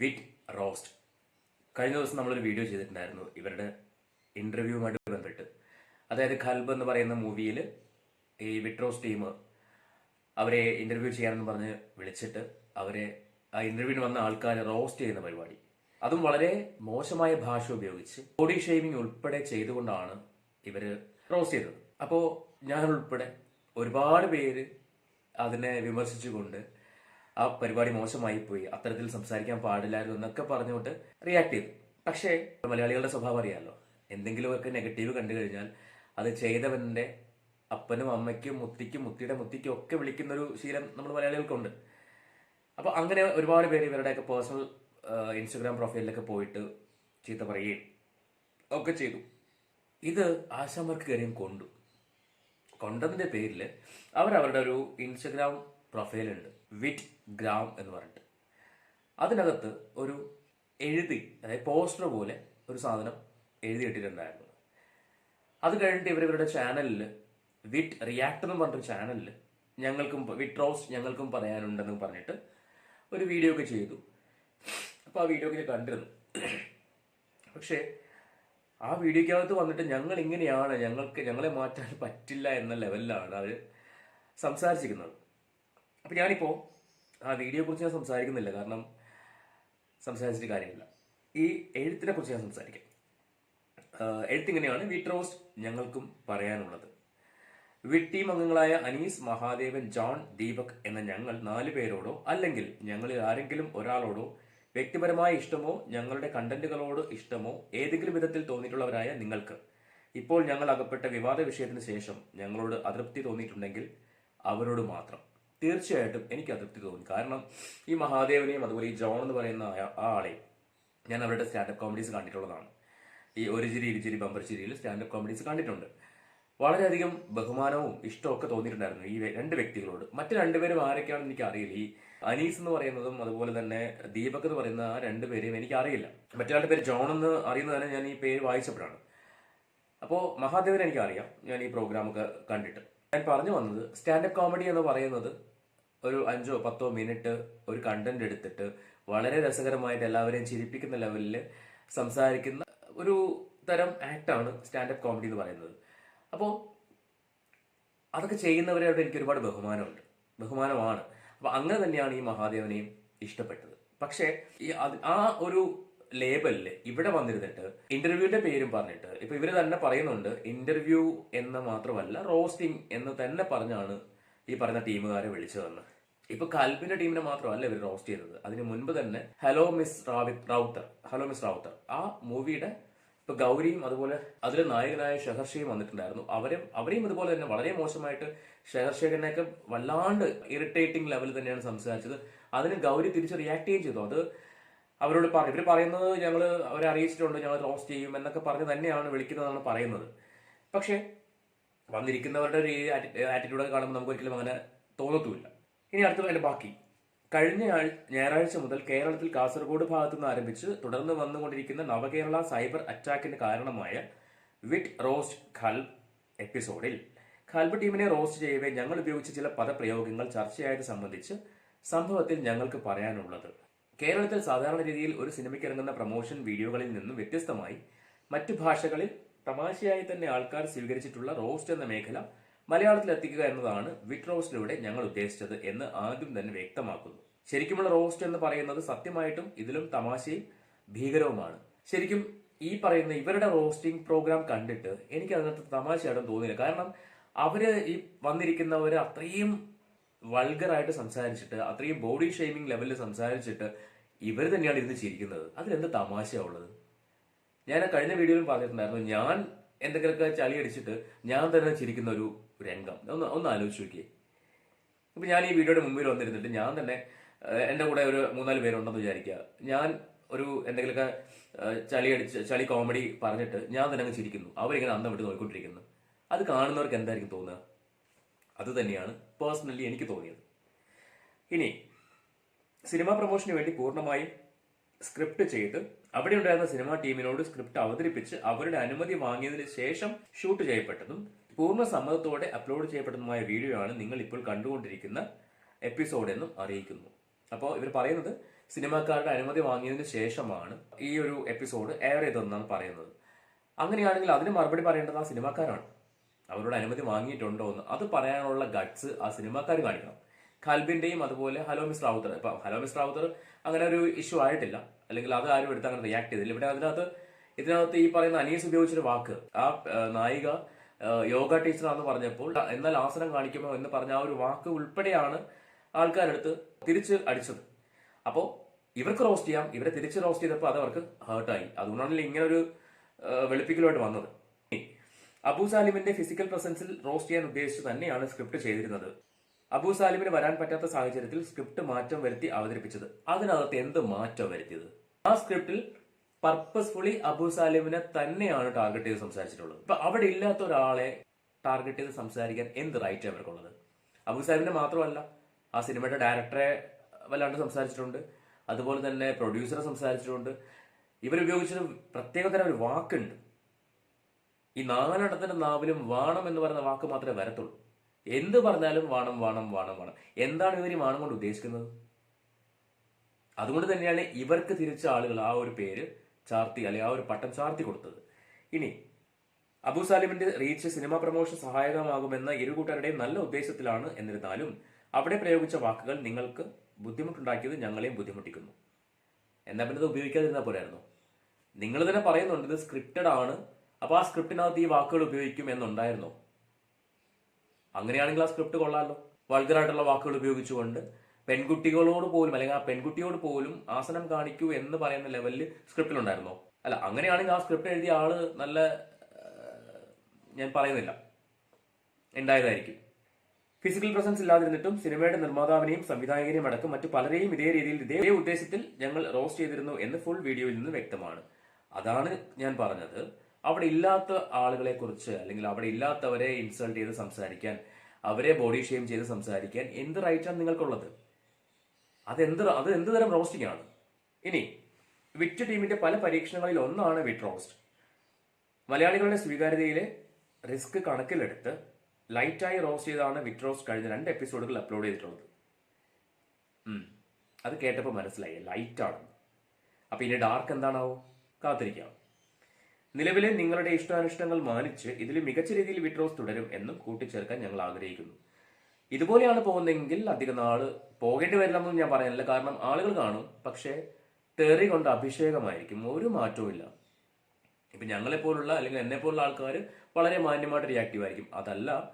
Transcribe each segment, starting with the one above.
വിറ്റ് റോസ്റ്റ്. കഴിഞ്ഞ ദിവസം നമ്മളൊരു വീഡിയോ ചെയ്തിട്ടുണ്ടായിരുന്നു ഇവരുടെ ഇന്റർവ്യൂവുമായിട്ട് ബന്ധപ്പെട്ട്. അതായത് ഖൽബ് എന്ന് പറയുന്ന മൂവിയിൽ ഈ വിട്രോസ് ടീം അവരെ ഇന്റർവ്യൂ ചെയ്യാനെന്ന് പറഞ്ഞ് വിളിച്ചിട്ട് അവരെ ആ ഇന്റർവ്യൂവിന് വന്ന ആൾക്കാരെ റോസ്റ്റ് ചെയ്യുന്ന പരിപാടി. അതും വളരെ മോശമായ ഭാഷ ഉപയോഗിച്ച് ബോഡി ഷേവിംഗ് ഉൾപ്പെടെ ചെയ്തുകൊണ്ടാണ് ഇവർ റോസ്റ്റ് ചെയ്തത്. അപ്പോൾ ഞാൻ ഉൾപ്പെടെ ഒരുപാട് പേര് അതിനെ വിമർശിച്ചുകൊണ്ട് ആ പരിപാടി മോശമായി പോയി. അത്തരത്തിൽ സംസാരിക്കാൻ പാടില്ലായിരുന്നു എന്നൊക്കെ പറഞ്ഞുകൊണ്ട് റിയാക്ട് ചെയ്തു. പക്ഷേ മലയാളികളുടെ സ്വഭാവം അറിയാമല്ലോ എന്തെങ്കിലുമൊക്കെ നെഗറ്റീവ് കണ്ടു കഴിഞ്ഞാൽ അത് ചെയ്തവന്റെ അപ്പനും അമ്മയ്ക്കും മുത്തിക്കും മുത്തിയുടെ മുത്തിക്കും ഒക്കെ വിളിക്കുന്ന ഒരു ശീലം നമ്മൾ മലയാളികൾക്കുണ്ട്. അപ്പൊ അങ്ങനെ ഒരുപാട് പേര് ഇവരുടെയൊക്കെ പേഴ്സണൽ ഇൻസ്റ്റഗ്രാം പ്രൊഫൈലിലൊക്കെ പോയിട്ട് ചീത്ത പറയുകയും ഒക്കെ ചെയ്തു. ഇത് ആശാമാർക്ക് കാര്യം കൊണ്ടു. കൊണ്ടതിന്റെ പേരിൽ അവർ അവരുടെ ഒരു ഇൻസ്റ്റഗ്രാം പ്രൊഫൈലുണ്ട് വിറ്റ് ഗ്രാം എന്ന് പറഞ്ഞിട്ട്. അതിനകത്ത് ഒരു എഴുതി അതായത് പോസ്റ്റർ പോലെ ഒരു സാധനം എഴുതി ഇട്ടിട്ടുണ്ടായിരുന്നു അത് കഴിഞ്ഞിട്ട് ഇവർ ഇവരുടെ ചാനലിൽ വിറ്റ് റിയാക്ട് എന്ന് പറഞ്ഞൊരു ചാനലിൽ ഞങ്ങൾക്കും വിട്രോസ് ഞങ്ങൾക്കും പറയാനുണ്ടെന്ന് പറഞ്ഞിട്ട് ഒരു വീഡിയോ ഒക്കെ ചെയ്തു. അപ്പോൾ ആ വീഡിയോ ഒക്കെ കണ്ടിരുന്നു. പക്ഷേ ആ വീഡിയോക്കകത്ത് വന്നിട്ട് ഞങ്ങൾ ഇങ്ങനെയാണ് ഞങ്ങൾക്ക് ഞങ്ങളെ മാറ്റാൻ പറ്റില്ല എന്ന ലെവലിലാണ് അവർ സംസാരിച്ചിരിക്കുന്നത്. അപ്പം ഞാനിപ്പോൾ ആ വീഡിയോയെ കുറിച്ച് ഞാൻ സംസാരിക്കുന്നില്ല. കാരണം സംസാരിച്ചിട്ട് കാര്യമില്ല. ഈ എഴുത്തിനെ കുറിച്ച് ഞാൻ സംസാരിക്കാം. എഴുത്ത് എഴുത്തിങ്ങനെയാണ് വിട്രോസ് ഞങ്ങൾക്കും പറയാനുള്ളത്. വിട്ട് അംഗങ്ങളായ അനീസ് മഹാദേവൻ ജോൺ ദീപക് എന്ന ഞങ്ങൾ നാല് പേരോടോ അല്ലെങ്കിൽ ഞങ്ങളിൽ ആരെങ്കിലും ഒരാളോടോ വ്യക്തിപരമായ ഇഷ്ടമോ ഞങ്ങളുടെ കണ്ടന്റുകളോട് ഇഷ്ടമോ ഏതെങ്കിലും വിധത്തിൽ തോന്നിയിട്ടുള്ളവരായ നിങ്ങൾക്ക്. ഇപ്പോൾ ഞങ്ങൾ അകപ്പെട്ട വിവാദ വിഷയത്തിന് ശേഷം ഞങ്ങളോട് അതൃപ്തി തോന്നിയിട്ടുണ്ടെങ്കിൽ അവരോട് മാത്രം. തീർച്ചയായിട്ടും എനിക്ക് അതൃപ്തി തോന്നി. കാരണം ഈ മഹാദേവനെയും അതുപോലെ ഈ ജോൺ എന്ന് പറയുന്ന ആ- ആളെ ഞാൻ അവരുടെ സ്റ്റാൻഡപ്പ് കോമഡീസ് കണ്ടിട്ടുള്ളതാണ്. ഈ ഒരു ചിരി ഇരുചിരി ബമ്പർ ചിരിയിൽ സ്റ്റാൻഡപ്പ് കോമഡീസ് കണ്ടിട്ടുണ്ട്. വളരെയധികം ബഹുമാനവും ഇഷ്ടമൊക്കെ തോന്നിയിട്ടുണ്ടായിരുന്നു ഈ രണ്ട് വ്യക്തികളോട്. മറ്റു രണ്ടുപേരും ആരൊക്കെയാണെന്ന് എനിക്ക് അറിയില്ല ഈ അനീസ് എന്ന് പറയുന്നതും അതുപോലെ തന്നെ ദീപക് എന്ന് പറയുന്ന ആ രണ്ടുപേരെയും എനിക്ക് അറിയില്ല മറ്റൊരാളുടെ പേര് ജോൺ എന്ന് അറിയുന്നത് തന്നെ ഞാൻ ഈ പേര് വായിച്ചപ്പോഴാണ്. അപ്പോൾ മഹാദേവൻ എനിക്കറിയാം. ഞാൻ ഈ പ്രോഗ്രാമൊക്കെ കണ്ടിട്ട്. ഞാൻ പറഞ്ഞു വന്നത് സ്റ്റാൻഡപ്പ് കോമഡി എന്ന് പറയുന്നത് ഒരു അഞ്ചോ പത്തോ മിനിറ്റ് ഒരു കണ്ടന്റ് എടുത്തിട്ട് വളരെ രസകരമായിട്ട് എല്ലാവരെയും ചിരിപ്പിക്കുന്ന ലെവലിൽ സംസാരിക്കുന്ന ഒരു തരം ആക്ടാണ് സ്റ്റാൻഡപ്പ് കോമഡി എന്ന് പറയുന്നത്. അപ്പോൾ അതൊക്കെ ചെയ്യുന്നവരോട് എനിക്ക് ഒരുപാട് ബഹുമാനമുണ്ട്. ബഹുമാനമാണ്. അപ്പൊ അങ്ങനെ തന്നെയാണ് ഈ മഹാദേവനെയും ഇഷ്ടപ്പെട്ടത്. പക്ഷേ ഈ ആ ഒരു ലേബലിൽ ഇവിടെ വന്നിരുന്നിട്ട് ഇന്റർവ്യൂവിന്റെ പേരും പറഞ്ഞിട്ട് ഇപ്പൊ ഇവർ തന്നെ പറയുന്നുണ്ട് ഇന്റർവ്യൂ എന്ന് മാത്രമല്ല റോസ്റ്റിംഗ് എന്ന് തന്നെ പറഞ്ഞാണ് ഈ പറഞ്ഞ ടീമുകാരെ വിളിച്ചതെന്ന് ഇപ്പൊ കൽബിന്റെ ടീമിനെ മാത്രമല്ല ഇവർ റോസ്റ്റ് ചെയ്തത്. അതിന് മുൻപ് തന്നെ hello miss റാവിത് Rowther hello miss Rowther ആ മൂവിയുടെ ഇപ്പൊ ഗൗരിയും അതുപോലെ അതിലെ നായകനായ ഷെഹർഷയും വന്നിട്ടുണ്ടായിരുന്നു. അവരും അവരെയും ഇതുപോലെ തന്നെ വളരെ മോശമായിട്ട് ഷെഹർഷേഖനെയൊക്കെ വല്ലാണ്ട് ഇറിറ്റേറ്റിംഗ് ലെവലിൽ തന്നെയാണ് സംസാരിച്ചത്. അതിന് ഗൗരി തിരിച്ച് റിയാക്ട് ചെയ്യുകയും ചെയ്തു. അത് അവരോട് പറഞ്ഞു ഇവർ പറയുന്നത് ഞങ്ങൾ അവരെ അറിയിച്ചിട്ടുണ്ട് ഞങ്ങൾ റോസ്റ്റ് ചെയ്യും എന്നൊക്കെ പറഞ്ഞ് തന്നെയാണ് വിളിക്കുന്നതെന്നാണ് പറയുന്നത്. പക്ഷേ വന്നിരിക്കുന്നവരുടെ ഒരു ആറ്റിറ്റ്യൂഡൊക്കെ കാണുമ്പോൾ നമുക്ക് ഒരിക്കലും അങ്ങനെ തോന്നത്തുമില്ല. ഇനി അടുത്ത ബാക്കി. കഴിഞ്ഞ ഞായറാഴ്ച മുതൽ കേരളത്തിൽ കാസർഗോഡ് ഭാഗത്തു നിന്ന് ആരംഭിച്ച് തുടർന്ന് വന്നുകൊണ്ടിരിക്കുന്ന നവകേരള സൈബർ അറ്റാക്കിന് കാരണമായ വിറ്റ് റോസ്റ്റ് ഖൽബ് എപ്പിസോഡിൽ ഖൽബ് ടീമിനെ റോസ്റ്റ് ചെയ്യവേ ഞങ്ങൾ ഉപയോഗിച്ച ചില പദപ്രയോഗങ്ങൾ ചർച്ചയായത് സംബന്ധിച്ച് സംഭവത്തിൽ ഞങ്ങൾക്ക് പറയാനുള്ളത്. കേരളത്തിൽ സാധാരണ രീതിയിൽ ഒരു സിനിമയ്ക്ക് ഇറങ്ങുന്ന പ്രൊമോഷൻ വീഡിയോകളിൽ നിന്നും വ്യത്യസ്തമായി മറ്റു ഭാഷകളിൽ തമാശയായി തന്നെ ആൾക്കാർ സ്വീകരിച്ചിട്ടുള്ള റോസ്റ്റ് എന്ന മേഖല മലയാളത്തിൽ എത്തിക്കുക എന്നതാണ് വിറ്റ് റോസ്റ്റിലൂടെ ഞങ്ങൾ ഉദ്ദേശിച്ചത് എന്ന് ആദ്യം തന്നെ വ്യക്തമാക്കുന്നു. ശരിക്കുമുള്ള റോസ്റ്റ് എന്ന് പറയുന്നത് സത്യമായിട്ടും ഇതിലും തമാശയും ഭീകരവുമാണ്. ശരിക്കും ഈ പറയുന്ന ഇവരുടെ റോസ്റ്റിംഗ് പ്രോഗ്രാം കണ്ടിട്ട് എനിക്ക് അതിനകത്ത് തമാശയായിട്ടും തോന്നിയില്ല. കാരണം അവർ ഈ വന്നിരിക്കുന്നവര് അത്രയും വൾഗറായിട്ട് സംസാരിച്ചിട്ട് അത്രയും ബോഡി ഷെയ്മിങ് ലെവലിൽ സംസാരിച്ചിട്ട് ഇവർ തന്നെയാണ് ഇരുന്ന് ചിരിക്കുന്നത്. അതിലെന്ത് തമാശയുള്ളത് ഞാൻ ആ കഴിഞ്ഞ വീഡിയോയിലും പറഞ്ഞിട്ടുണ്ടായിരുന്നു ഞാൻ എന്തെങ്കിലുമൊക്കെ ചളി അടിച്ചിട്ട് ഞാൻ തന്നെ ചിരിക്കുന്ന ഒരു രംഗം. ഒന്ന് ഒന്ന് ആലോചിച്ച് നോക്കിയേ. ഇപ്പൊ ഞാൻ ഈ വീഡിയോയുടെ മുമ്പിൽ വന്നിരുന്നിട്ട് ഞാൻ തന്നെ എന്റെ കൂടെ ഒരു മൂന്നാൽ പേരുണ്ടെന്ന് വിചാരിക്കുക. ഞാൻ ഒരു എന്തെങ്കിലുമൊക്കെ ചളി അടിച്ച് ചളി കോമഡി പറഞ്ഞിട്ട് ഞാൻ തന്നെ അങ്ങ് ചിരിക്കുന്നു. അവരിങ്ങനെ അന്തം വിട്ട് നോക്കിക്കൊണ്ടിരിക്കുന്നു. അത് കാണുന്നവർക്ക് എന്തായിരിക്കും തോന്നുക? അത് തന്നെയാണ് പേഴ്സണലി എനിക്ക് തോന്നിയത്. ഇനി സിനിമാ പ്രൊമോഷന് വേണ്ടി പൂർണമായും സ്ക്രിപ്റ്റ് ചെയ്ത് അവിടെ ഉണ്ടായിരുന്ന സിനിമാ ടീമിനോട് സ്ക്രിപ്റ്റ് അവതരിപ്പിച്ച് അവരുടെ അനുമതി വാങ്ങിയതിന് ശേഷം ഷൂട്ട് ചെയ്യപ്പെട്ടതും പൂർണ സമ്മതത്തോടെ അപ്ലോഡ് ചെയ്യപ്പെട്ടതുമായ വീഡിയോ ആണ് നിങ്ങൾ ഇപ്പോൾ കണ്ടുകൊണ്ടിരിക്കുന്ന എപ്പിസോഡ് എന്നും അറിയിക്കുന്നു. അപ്പോൾ ഇവർ പറയുന്നത് സിനിമാക്കാരുടെ അനുമതി വാങ്ങിയതിന് ശേഷമാണ് ഈ ഒരു എപ്പിസോഡ് എയർ ചെയ്തതെന്നാണ് പറയുന്നത്. അങ്ങനെയാണെങ്കിൽ അതിന് മറുപടി പറയേണ്ടത് ആ സിനിമാക്കാരാണ് അവരോട് അനുമതി വാങ്ങിയിട്ടുണ്ടോ എന്ന് അത് പറയാനുള്ള ഗട്സ് ആ സിനിമാക്കാർ കാണിക്കണം. കൽബിന്റെയും അതുപോലെ ഹലോ മിസ് റാവുത്തർ. ഇപ്പൊ ഹലോ മിസ് റാവുത്തർ അങ്ങനെ ഒരു ഇഷ്യൂ ആയിട്ടില്ല. അല്ലെങ്കിൽ അത് ആരും എടുത്ത് അങ്ങനെ റിയാക്ട് ചെയ്തില്ല. ഇവിടെ അതിനകത്ത് ഇതിനകത്ത് ഈ പറയുന്ന അനീസ് ഉപയോഗിച്ചൊരു വാക്ക്. ആ നായിക യോഗ ടീച്ചറാന്ന് പറഞ്ഞപ്പോൾ എന്നാൽ ആസനം കാണിക്കുമോ എന്ന് പറഞ്ഞ ആ ഒരു വാക്ക് ഉൾപ്പെടെയാണ് ആൾക്കാരെടുത്ത് തിരിച്ച് അടിച്ചത്. അപ്പോൾ ഇവർക്ക് റോസ്റ്റ് ചെയ്യാം. ഇവരെ തിരിച്ച് റോസ്റ്റ് ചെയ്തപ്പോൾ അത് അവർക്ക് ഹേർട്ടായി അതുകൊണ്ടാണല്ലോ ഇങ്ങനെ ഒരു വെളുപ്പിക്കലുമായിട്ട് വന്നത്. അബു സാലിമിന്റെ ഫിസിക്കൽ പ്രസൻസിൽ റോസ്റ്റ് ചെയ്യാൻ ഉദ്ദേശിച്ച് തന്നെയാണ് സ്ക്രിപ്റ്റ് ചെയ്തിരുന്നത്. അബൂ സാലിമിന് വരാൻ പറ്റാത്ത സാഹചര്യത്തിൽ സ്ക്രിപ്റ്റ് മാറ്റം വരുത്തി അവതരിപ്പിച്ചത്. അതിനകത്ത് എന്ത് മാറ്റം വരുത്തിയത്? ആ സ്ക്രിപ്റ്റിൽ പർപ്പസ്ഫുള്ളി അബൂ സാലിമിനെ തന്നെയാണ് ടാർഗറ്റ് ചെയ്ത് സംസാരിച്ചിട്ടുള്ളത്. ഇപ്പൊ അവിടെ ഇല്ലാത്ത ഒരാളെ ടാർഗറ്റ് ചെയ്ത് സംസാരിക്കാൻ എന്ത് റൈറ്റ് അവർക്കുള്ളത്? അബൂ സാലിമിനെ മാത്രമല്ല ആ സിനിമയുടെ ഡയറക്ടറെ വല്ലാണ്ട് സംസാരിച്ചിട്ടുണ്ട്. അതുപോലെ തന്നെ പ്രൊഡ്യൂസറെ സംസാരിച്ചിട്ടുണ്ട്. ഇവരുപയോഗിച്ചൊരു പ്രത്യേകതരം ഒരു വാക്കുണ്ട്. ഈ നാലെണ്ണത്തിന്റെ നാവിലും വാണം എന്ന് പറയുന്ന വാക്ക് മാത്രമേ വരത്തുള്ളൂ. എന്ത് പറഞ്ഞാലും വാണം വാണം വാണം വാണം. എന്താണ് ഇവർ ഈ വാണം കൊണ്ട് ഉദ്ദേശിക്കുന്നത്? അതുകൊണ്ട് തന്നെയാണ് ഇവർക്ക് തിരിച്ച ആളുകൾ ആ ഒരു പേര് ചാർത്തി അല്ലെ ആ ഒരു പട്ടം ചാർത്തി കൊടുത്തത്. ഇനി അബു സാലിമിന്റെ റീച്ച് സിനിമ പ്രമോഷൻ സഹായകമാകുമെന്ന ഇരു കൂട്ടരുടെയും നല്ല ഉദ്ദേശത്തിലാണ് എന്നിരുന്നാലും അവിടെ പ്രയോഗിച്ച വാക്കുകൾ നിങ്ങൾക്ക് ബുദ്ധിമുട്ടുണ്ടാക്കിയത് ഞങ്ങളെയും ബുദ്ധിമുട്ടിക്കുന്നു. എന്നാ പിന്നെ ഇത് ഉപയോഗിക്കാതിരുന്നാൽ നിങ്ങൾ തന്നെ പറയുന്നുണ്ട് ഇത് സ്ക്രിപ്റ്റഡ് ആണ്. അപ്പൊ ആ സ്ക്രിപ്റ്റിനകത്ത് ഈ വാക്കുകൾ ഉപയോഗിക്കും എന്നുണ്ടായിരുന്നു. അങ്ങനെയാണെങ്കിൽ ആ സ്ക്രിപ്റ്റ് കൊള്ളാമല്ലോ വൾഗറായിട്ടുള്ള വാക്കുകൾ ഉപയോഗിച്ചുകൊണ്ട് പെൺകുട്ടികളോട് പോലും അല്ലെങ്കിൽ ആ പെൺകുട്ടിയോട് പോലും ആസനം കാണിക്കൂ എന്ന് പറയുന്ന ലെവലിൽ സ്ക്രിപ്റ്റിലുണ്ടായിരുന്നോ. അല്ല അങ്ങനെയാണെങ്കിൽ ആ സ്ക്രിപ്റ്റ് എഴുതിയ ആൾ നല്ല ഞാൻ പറയുന്നില്ല. ഉണ്ടായതായിരിക്കും. ഫിസിക്കൽ പ്രസൻസ് ഇല്ലാതിരുന്നിട്ടും സിനിമയുടെ നിർമ്മാതാവിനെയും സംവിധായകനെയും അടക്കം മറ്റു പലരെയും ഇതേ രീതിയിൽ ഇതേ ഉദ്ദേശത്തിൽ ഞങ്ങൾ റോസ്റ്റ് ചെയ്തിരുന്നു എന്ന് ഫുൾ വീഡിയോയിൽ നിന്ന് വ്യക്തമാണ്. അതാണ് ഞാൻ പറഞ്ഞത്. അവിടെ ഇല്ലാത്ത ആളുകളെ കുറിച്ച് അല്ലെങ്കിൽ അവിടെ ഇല്ലാത്തവരെ ഇൻസൾട്ട് ചെയ്ത് സംസാരിക്കാൻ അവരെ ബോഡി ഷെയിം ചെയ്ത് സംസാരിക്കാൻ എന്ത് റൈറ്റാണ് നിങ്ങൾക്കുള്ളത്? അതെന്ത് അത് എന്ത് തരം റോസ്റ്റിംഗ് ആണ്? ഇനി വിറ്റ് ടീമിന്റെ പല പരീക്ഷണങ്ങളിൽ ഒന്നാണ് വിറ്റ് റോസ്റ്റ് മലയാളികളുടെ സ്വീകാര്യതയിലെ റിസ്ക് കണക്കിലെടുത്ത് ലൈറ്റായി റോസ്റ്റ് ചെയ്താണ് വിറ്റ് റോസ്റ്റ് കഴിഞ്ഞ രണ്ട് എപ്പിസോഡുകൾ അപ്ലോഡ് ചെയ്തിട്ടുള്ളത്. അത് കേട്ടപ്പോൾ മനസ്സിലായി ലൈറ്റാണ് അപ്പൊ ഇനി ഡാർക്ക് എന്താണാവോ? കാത്തിരിക്കാം. നിലവിലെ നിങ്ങളുടെ ഇഷ്ടാനിഷ്ടങ്ങൾ മാനിച്ച് ഇതിൽ മികച്ച രീതിയിൽ വിട്രോസ് തുടരും എന്നും കൂട്ടിച്ചേർക്കാൻ ഞങ്ങൾ ആഗ്രഹിക്കുന്നു. ഇതുപോലെയാണ് പോകുന്നതെങ്കിൽ അധിക നാൾ പോകേണ്ടി വരില്ലെന്നും ഞാൻ പറയുന്നില്ല കാരണം ആളുകൾ കാണും. പക്ഷേ തെറി കൊണ്ട് അഭിഷേകമായിരിക്കും. ഒരു മാറ്റവും ഇല്ല. ഇപ്പൊ ഞങ്ങളെ പോലുള്ള അല്ലെങ്കിൽ എന്നെ പോലുള്ള ആൾക്കാർ വളരെ മാന്യമായിട്ട് റിയാക്റ്റീവ് ആയിരിക്കും. അതല്ല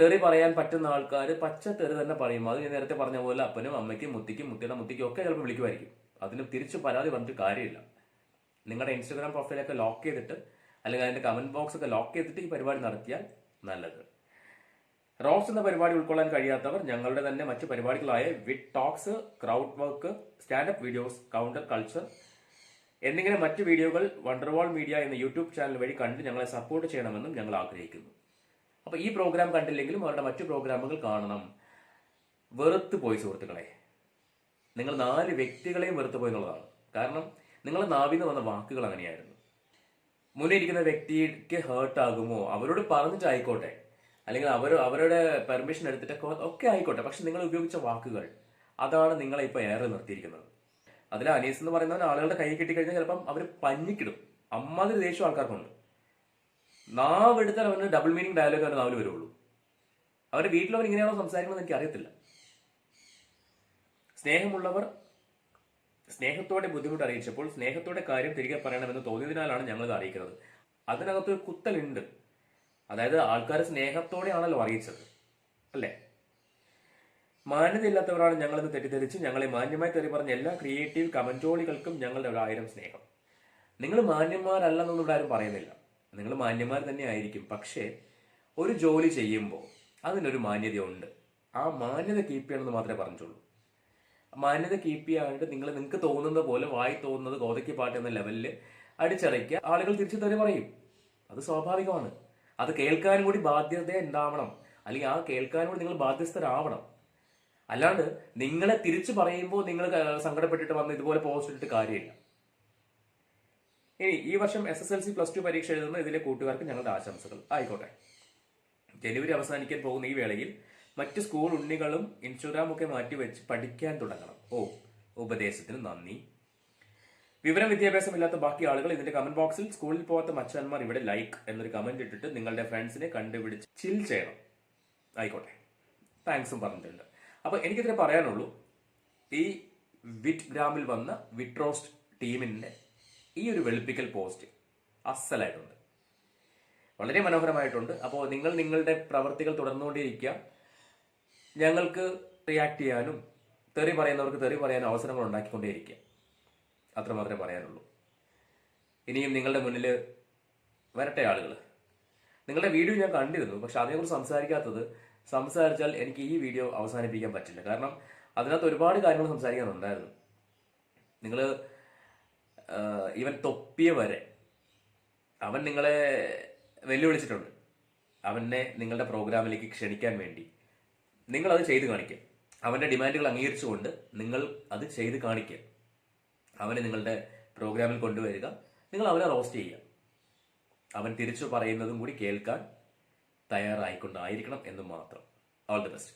തെറി പറയാൻ പറ്റുന്ന ആൾക്കാർ പച്ച തെറി തന്നെ പറയും. അത് ഞാൻ നേരത്തെ പറഞ്ഞ പോലെ അപ്പനും അമ്മയ്ക്കും മുത്തിക്കും മുത്തിയുടെ മുത്തിക്കും ഒക്കെ ചിലപ്പോൾ വിളിക്കുമായിരിക്കും. അതിന് തിരിച്ചു പരാതി പറഞ്ഞിട്ട് കാര്യമില്ല. നിങ്ങളുടെ ഇൻസ്റ്റഗ്രാം പ്രൊഫൈലൊക്കെ ലോക്ക് ചെയ്തിട്ട് അല്ലെങ്കിൽ അതിന്റെ കമന്റ് ബോക്സ് ഒക്കെ ലോക്ക് ചെയ്തിട്ട് ഈ പരിപാടി നടത്തിയാൽ നല്ലത്. റോസ് എന്ന പരിപാടി ഉൾക്കൊള്ളാൻ കഴിയാത്തവർ ഞങ്ങളുടെ തന്നെ മറ്റു പരിപാടികളായ with talks crowd work stand up videos counter culture എന്നിങ്ങനെ മറ്റ് വീഡിയോകൾ വണ്ടർവാൾ മീഡിയ എന്ന യൂട്യൂബ് ചാനൽ വഴി കണ്ട് ഞങ്ങളെ സപ്പോർട്ട് ചെയ്യണമെന്നും ഞങ്ങൾ ആഗ്രഹിക്കുന്നു. അപ്പോൾ ഈ പ്രോഗ്രാം കണ്ടില്ലെങ്കിലും അവരുടെ മറ്റു പ്രോഗ്രാമുകൾ കാണണം. വെറുത്ത് പോയി സുഹൃത്തുക്കളെ. നിങ്ങൾ നാല് വ്യക്തികളെയും വെറുത്ത് പോയി എന്നുള്ളതാണ്. കാരണം നിങ്ങളുടെ നാവിന്ന് വന്ന വാക്കുകൾ അങ്ങനെയായിരുന്നു. മുന്നിൽ ഇരിക്കുന്ന വ്യക്തിക്ക് ഹേർട്ട് ആകുമോ? അവരോട് പറഞ്ഞിട്ടായിക്കോട്ടെ അല്ലെങ്കിൽ അവർ അവരുടെ പെർമിഷൻ എടുത്തിട്ടൊക്കെ ഒക്കെ ആയിക്കോട്ടെ. പക്ഷെ നിങ്ങൾ ഉപയോഗിച്ച വാക്കുകൾ അതാണ് നിങ്ങളെ ഇപ്പൊ ഏറെ നിർത്തിയിരിക്കുന്നത്. അതിൽ അനീസ് എന്ന് പറയുന്നവൻ ആളുകളുടെ കൈ കിട്ടിക്കഴിഞ്ഞാൽ ചിലപ്പം അവർ പഞ്ഞിക്കിടും. അമ്മാതിരി ദേഷ്യം ആൾക്കാർക്കുണ്ട്. നാവ് എടുത്താൽ അവന് ഡബിൾ മീനിങ് ഡയലോഗ് അവരുടെ നാവിൽ വരുള്ളൂ. അവരുടെ വീട്ടിലവർ ഇങ്ങനെയാണോ സംസാരിക്കുന്നത് എനിക്ക് അറിയത്തില്ല സ്നേഹമുള്ളവർ സ്നേഹത്തോടെ ബുദ്ധിമുട്ട് അറിയിച്ചപ്പോൾ സ്നേഹത്തോടെ കാര്യം തിരികെ പറയണമെന്ന് തോന്നിയതിനാലാണ് ഞങ്ങൾ അറിയിക്കുന്നത്. അതിനകത്ത് ഒരു കുത്തലുണ്ട്. അതായത് ആൾക്കാർ സ്നേഹത്തോടെയാണല്ലോ അറിയിച്ചത്. അല്ലേ? മാന്യതയില്ലാത്തവരാണ് ഞങ്ങളെന്ന് തെറ്റിദ്ധരിച്ച് ഞങ്ങളെ മാന്യമായി തെറി പറഞ്ഞ എല്ലാ ക്രിയേറ്റീവ് കമന്റോളികൾക്കും ഞങ്ങളുടെ ഒരു ആയിരം സ്നേഹം. നിങ്ങൾ മാന്യന്മാരല്ലെന്നൊന്നും ഇവിടെ ആരും പറയുന്നില്ല. നിങ്ങൾ മാന്യന്മാർ തന്നെ ആയിരിക്കും. പക്ഷേ ഒരു ജോലി ചെയ്യുമ്പോൾ അതിനൊരു മാന്യതയുണ്ട്. ആ മാന്യത കീപ്പ് ചെയ്യണമെന്ന് മാത്രമേ പറഞ്ഞിട്ടുള്ളൂ മാന്യത കീപ്പ് ചെയ്യാനായിട്ട് നിങ്ങൾ നിങ്ങൾക്ക് തോന്നുന്ന പോലെ വായി തോന്നുന്നത് ഗോതയ്ക്ക് പാട്ട് എന്ന ലെവലിൽ അടിച്ചടയ്ക്കുക. ആളുകൾ തിരിച്ചു തന്നെ പറയും. അത് സ്വാഭാവികമാണ്. അത് കേൾക്കാനും കൂടി ബാധ്യത ഉണ്ടാവണം അല്ലെങ്കിൽ ആ കേൾക്കാനും കൂടി നിങ്ങൾ ബാധ്യസ്ഥരാവണം. അല്ലാണ്ട് നിങ്ങളെ തിരിച്ചു പറയുമ്പോൾ നിങ്ങൾ സങ്കടപ്പെട്ടിട്ട് വന്ന് ഇതുപോലെ പോസ്റ്റ് ഇട്ടിട്ട് കാര്യമില്ല. ഇനി ഈ വർഷം S S L C plus two പരീക്ഷ എഴുതുന്ന ഇതിലെ കൂട്ടുകാർക്ക് ഞങ്ങളുടെ ആശംസകൾ. ആയിക്കോട്ടെ. ജനുവരി അവസാനിക്കാൻ പോകുന്ന ഈ വേളയിൽ മറ്റ് സ്കൂൾ ഉണ്ണികളും ഇൻസ്റ്റഗ്രാം ഒക്കെ മാറ്റി വെച്ച് പഠിക്കാൻ തുടങ്ങണം. ഓ ഉപദേശത്തിന് നന്ദി. വിവരം വിദ്യാഭ്യാസം ഇല്ലാത്ത ബാക്കി ആളുകൾ ഇതിന്റെ കമന്റ് ബോക്സിൽ സ്കൂളിൽ പോകാത്ത മച്ചാന്മാർ ഇവിടെ ലൈക്ക് എന്നൊരു കമന്റ് ഇട്ടിട്ട് നിങ്ങളുടെ ഫ്രണ്ട്സിനെ കണ്ടുപിടിച്ച് ചിൽ ചെയ്യണം. ആയിക്കോട്ടെ. താങ്ക്സും പറഞ്ഞിട്ടുണ്ട്. അപ്പൊ എനിക്കിതിനെ പറയാനുള്ളൂ. ഈ വിറ്റ് ഗ്രാമിൽ വന്ന വിട്രോസ്റ്റ് ടീമിന്റെ ഈ ഒരു വെളുപ്പിക്കൽ പോസ്റ്റ് അസലായിട്ടുണ്ട്. വളരെ മനോഹരമായിട്ടുണ്ട്. അപ്പോൾ നിങ്ങൾ നിങ്ങളുടെ പ്രവർത്തികൾ തുടർന്നുകൊണ്ടേയിരിക്കുക ഞങ്ങൾക്ക് റിയാക്ട് ചെയ്യാനും തെറി പറയുന്നവർക്ക് തെറി പറയാനും അവസരങ്ങൾ ഉണ്ടാക്കിക്കൊണ്ടേയിരിക്കുക. അത്രമാത്രമേ പറയാനുള്ളൂ. ഇനിയും നിങ്ങളുടെ മുന്നിൽ വരട്ടെ ആളുകൾ നിങ്ങളുടെ വീഡിയോ ഞാൻ കണ്ടിരുന്നു പക്ഷെ അതിനെക്കുറിച്ച് സംസാരിക്കാത്തത് സംസാരിച്ചാൽ എനിക്ക് ഈ വീഡിയോ അവസാനിപ്പിക്കാൻ പറ്റില്ല. കാരണം അതിനകത്ത് ഒരുപാട് കാര്യങ്ങൾ സംസാരിക്കാനുണ്ടായിരുന്നു. നിങ്ങൾ ഇവൻ തൊപ്പിയ വരെ അവൻ നിങ്ങളെ വെല്ലുവിളിച്ചിട്ടുണ്ട്. അവനെ നിങ്ങളുടെ പ്രോഗ്രാമിലേക്ക് ക്ഷണിക്കാൻ വേണ്ടി. നിങ്ങൾ അത് ചെയ്ത് കാണിക്കുക അവന്റെ ഡിമാൻഡുകൾ അംഗീകരിച്ചുകൊണ്ട് നിങ്ങൾ അത് ചെയ്ത് കാണിക്കുക അവനെ നിങ്ങളുടെ പ്രോഗ്രാമിൽ കൊണ്ടുവരിക. നിങ്ങൾ അവനെ റോസ്റ്റ് ചെയ്യുക. അവൻ തിരിച്ചു പറയുന്നതും കൂടി കേൾക്കാൻ തയ്യാറായിക്കൊണ്ടായിരിക്കണം എന്ന് മാത്രം. All the best